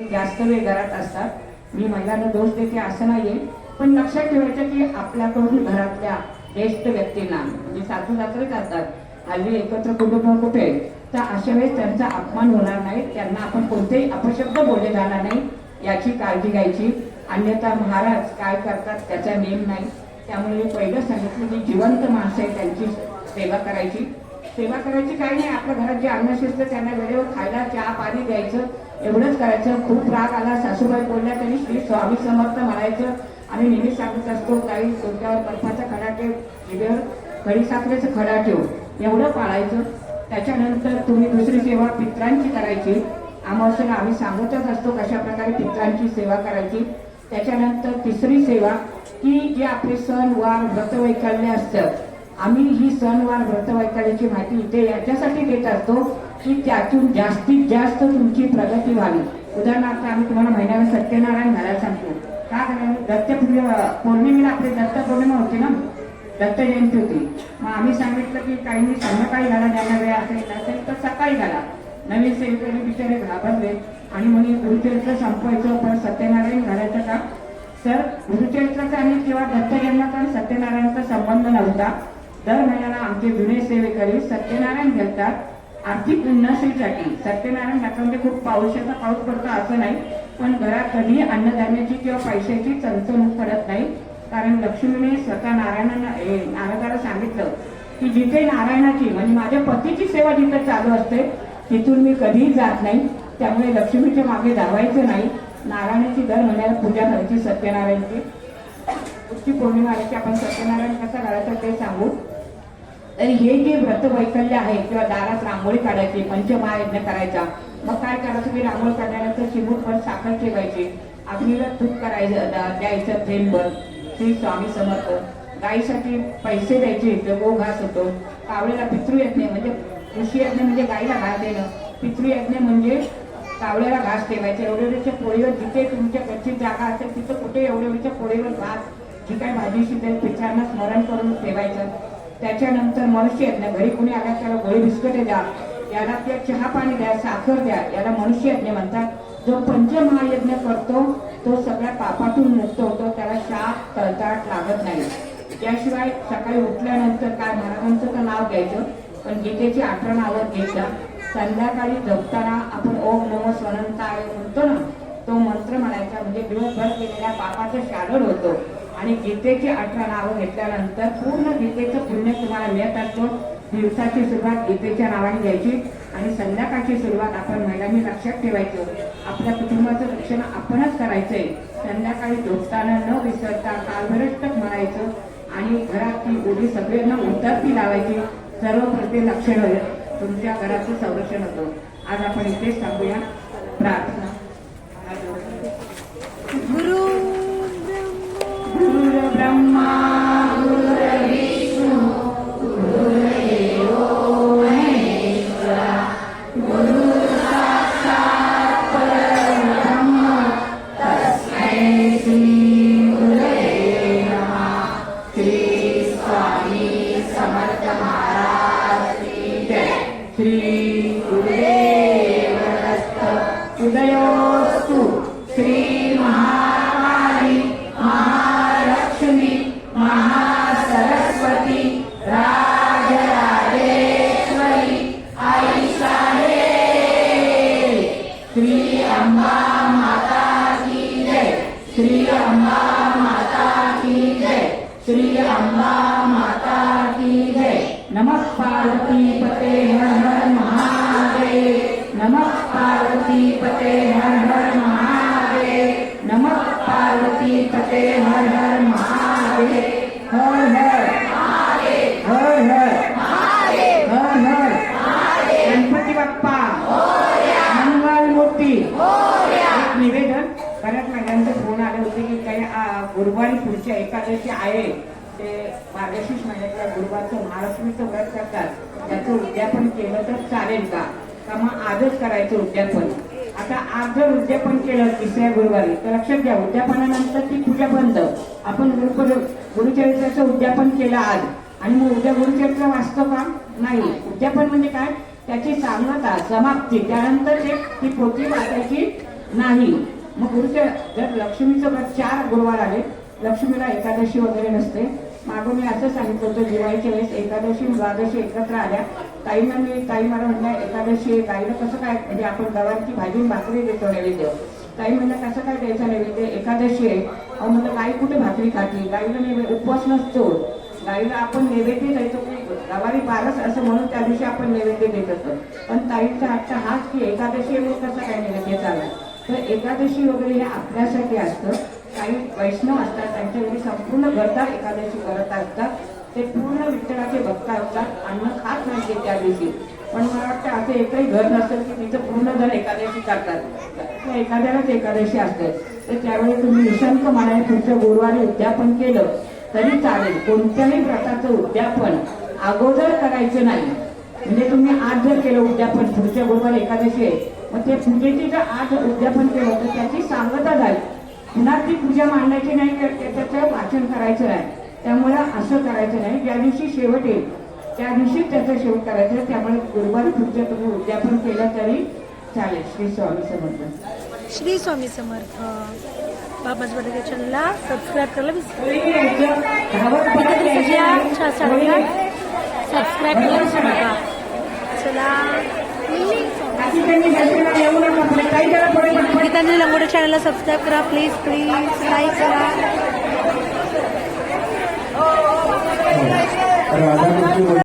ते जास्त वेळ घरात असतात. मी महिलांना दोष देते असं नाहीये. पण लक्षात ठेवायचं की आपल्याकडून घरातल्या ज्येष्ठ व्यक्तींना म्हणजे सासू सासरे करतात हल्ली एकत्र कुटुंब कुठे आहे? तर अशा वेळेस त्यांचा अपमान होणार नाही. त्यांना आपण कोणतेही अपशब्द बोलले जाणार नाही याची काळजी घ्यायची. अन्यथा महाराज काय करतात त्याचा नेम नाही. त्यामुळे मी पहिलं सांगितलं की जिवंत माणसं आहे त्यांची सेवा करायची. सेवा करायची काही नाही आपल्या घरात जे अन्न शिजतं त्यांना वेळेवर खायला चहा पाणी द्यायचं. एवढंच करायचं. खूप राग आला सासूबाई बोलल्या त्यांनी श्री स्वामी समर्थ म्हणायचं. आणि नेहमी सांगत असतो काही डोक्यावर बर्फाचा खडा ठेव जिभेवर खडीसाखरेचं खडा ठेव. एवढं पाळायचं. त्याच्यानंतर तुम्ही दुसरी सेवा पित्रांची करायची. अमावस्याला आम्ही सांगतच असतो कशा प्रकारे पित्रांची सेवा करायची. त्याच्यानंतर तिसरी सेवा की जे आपले सण वार व्रतवैकल्य असतात आम्ही ही सणवार व्रतवैकल्याची माहिती इथे याच्यासाठी देत असतो की त्यातून जास्तीत जास्त तुमची प्रगती व्हावी. उदाहरणार्थ आम्ही तुम्हाला महिन्याला सत्यनारायण घालायला सांगतो. का घालायला दत्त पौर्णिमेला आपली दत्त पौर्णिमा होती ना? दत्त जयंती होती. मग आम्ही सांगितलं की काहींनी संध्याकाळी घाला ज्यांना वेळ असेल नसेल तर सकाळी घाला. नवीन सेवेकरी बिचारे घाबरले. आणि म्हणे गुरुचरित्र संपवायचं पण सत्यनारायण घालायचं का? सर गुरुचरित्राचा आणि किंवा दत्तजन्माचा आणि सत्यनारायणाचा संबंध नव्हता. दर महिन्याला आमचे जुने सेवेकरी सत्यनारायण घेतात. आर्थिक उन्नतीसाठी. सत्यनारायण घातलं खूप पावसाचा पाऊस पडतो असं नाही पण घरात कधी अन्नधान्याची किंवा पैशाची चणचणूक पडत नाही. कारण लक्ष्मीने स्वतः नारायणांना नारदाला सांगितलं की जिथे नारायणाची म्हणजे माझ्या पतीची सेवा जिथे चालू असते तिथून मी कधीही जात नाही. त्यामुळे लक्ष्मीच्या मागे धावायचं नाही. नारायणाची दर महिन्याला पूजा करायची सत्यनारायणची. पुढची पौर्णिमा आली की आपण सत्यनारायण कसा घालायचा ते सांगू. तर हे जे व्रत वैकल्य आहे किंवा दारात रांगोळी काढायची पंचमहायज्ञ करायचा मग काय करायचं की रांगोळी काढल्यानंतर चिमूटभर साखर ठेवायची. अग्नीला तूप करायचं दा- द्यायचं थेंबभर श्री स्वामी समर्थ. गाईसाठी पैसे द्यायचे जो गो घास होतो. कावळेला पितृयज्ञ म्हणजे ऋषीयज्ञ म्हणजे गाईला घास देणं. पितृयज्ञ म्हणजे कावळ्याला घास ठेवायचे. एवढ्याच्या पोळीवर जिथे तुमच्या कच्ची जागा असेल तिथं कुठे एवढ्याच्या पोळीवर घास जी काय भाजी शिजेल पित्रांना स्मरण करून ठेवायचं. त्याच्यानंतर मनुष्य यज्ञ घरी कुणी आला त्याला गोळी बिस्कटे द्या याला त्या चहा पाणी द्या साखर द्या याला मनुष्य यज्ञ म्हणतात. जो पंचमहायज्ञ करतो तो सगळ्या पापातून मुक्त होतो त्याला शाप तळताट लागत नाही. त्याशिवाय सकाळी उठल्यानंतर काय महाराजांचं तर नाव घ्यायचं पण गीतेची आठवण आवड घ्यायचा संध्याकाळी झोपताना आपण ओम नमो स्वनंताय म्हणतो ना तो मंत्र म्हणायचा म्हणजे दिवसभर केलेल्या पापाचं शारण होतो. आणि गीतेची अठरा नावं घेतल्यानंतर पूर्ण गीतेचं पुण्य तुम्हाला मिळत असतो. दिवसाची सुरुवात गीतेच्या नावाने घ्यायची आणि संध्याकाळची सुरुवात आपण महिलांनी लक्षात ठेवायचं. आपल्या कुटुंबाचं रक्षण आपणच करायचंय. संध्याकाळी झोपताना न विसरता कालभरष्टक म्हणायचं आणि घरातली ओढी सगळ्यांना उतरती लावायची. सर्व प्रत्येक लक्षण तुमच्या घराचं संरक्षण होतं. आज आपण इथेच थांबूया. प्रार्थना. ब्रह्मा श्री अंबा माता की जय श्री अंबा माता की जय श्री अंबा माता की जय नमः पार्वती पते हर हर महादेव। नमः पार्वती पते पुढच्या आहे ते मार्गशीर्ष महिन्याच्या गुरुवारचं महालक्ष्मीचं व्रत करतात. त्याचं उद्यापन केलं तर चालेल का? का मग आजच करायचं उद्यापन? आता आज जर उद्यापन केलं तिसऱ्या गुरुवारी तर लक्षात घ्या उद्यापनानंतर ती पूजा बंद. आपण गुरुपर गुरुचरित्राचं उद्यापन केलं आज. आणि मग उद्या गुरुचरित्र वाचतो का? नाही. उद्यापन म्हणजे काय? त्याची सांगता समाप्ती. त्यानंतर ते ती पोथी वाचायची नाही. मग गुरुच्या जर लक्ष्मीचं व्रत चार गुरुवार आले लक्ष्मीला एकादशी वगैरे नसते. मागं मी असं सांगितलं होतं दिवाळीच्या वेळेस एकादशी द्वादशी एकत्र आल्या. ताईंना मी ताई मला म्हणल्या एकादशी आहे कसं काय म्हणजे आपण गव्हाची भाजी भाकरी देतो नैवेद्य. ताई म्हणलं कसं काय द्यायचं नैवेद्य? एकादशी आहे. अहो म्हणलं गाई कुठे भाकरी खाती? गाईला नैवेद्य उपवास नसतो. गाईला आपण नैवेद्य द्यायचो की गवारी बारस असं म्हणून त्या दिवशी आपण नैवेद्य देत असतो. पण ताईचा आजचा हाच की एकादशी आहे मग कसं काय नैवेद्य चालला तर एकादशी वगैरे हे आपल्यासाठी असतं. काही वैष्णव असतात त्यांच्या घरी संपूर्ण गरदा एकादशी करत असतात. ते पूर्ण विठ्ठलाचे भक्त असतात अन्न खात नाही ते त्या दिवशी. पण मला वाटतं असं एकही घर नसेल की तिथं पूर्ण जण एकादशी करतात. ते एखाद्यालाच एकादशी असते. तर त्यावेळी तुम्ही निशंक मनाने पुढच्या गुरुवारी उद्यापन केलं तरी चालेल. कोणत्याही प्रकारचं उद्यापन अगोदर करायचं नाही. म्हणजे तुम्ही आज जर केलं उद्यापन पुढच्या गुरुवारी एकादशी आहे मग ते पूजेची जर आज उद्यापन केलं तर त्याची सांगता झाली. ती पूजा मांडायची नाही तर त्याचं वाचन करायचं नाही. त्यामुळे असं करायचं नाही. ज्या दिवशी शेवट येईल त्या दिवशी त्याचं शेवट करायचं त्यामुळे गुरुवारी पुढच्या तुम्ही उद्यापन केलं तरी चालेल. श्री स्वामी समर्थ. श्री स्वामी समर्थ. बाबाज चॅनलला सबस्क्राईब करायला सबस्क्राईब करायला विसरू नका. चला. बाकी त्यांनी दर्शनाला येऊ नका पुढे काही जरा पुढे पटपट गीतांजली लंगोटे चॅनलला सबस्क्राईब करा प्लीज प्लीज लाईक करा राधाकृष्ण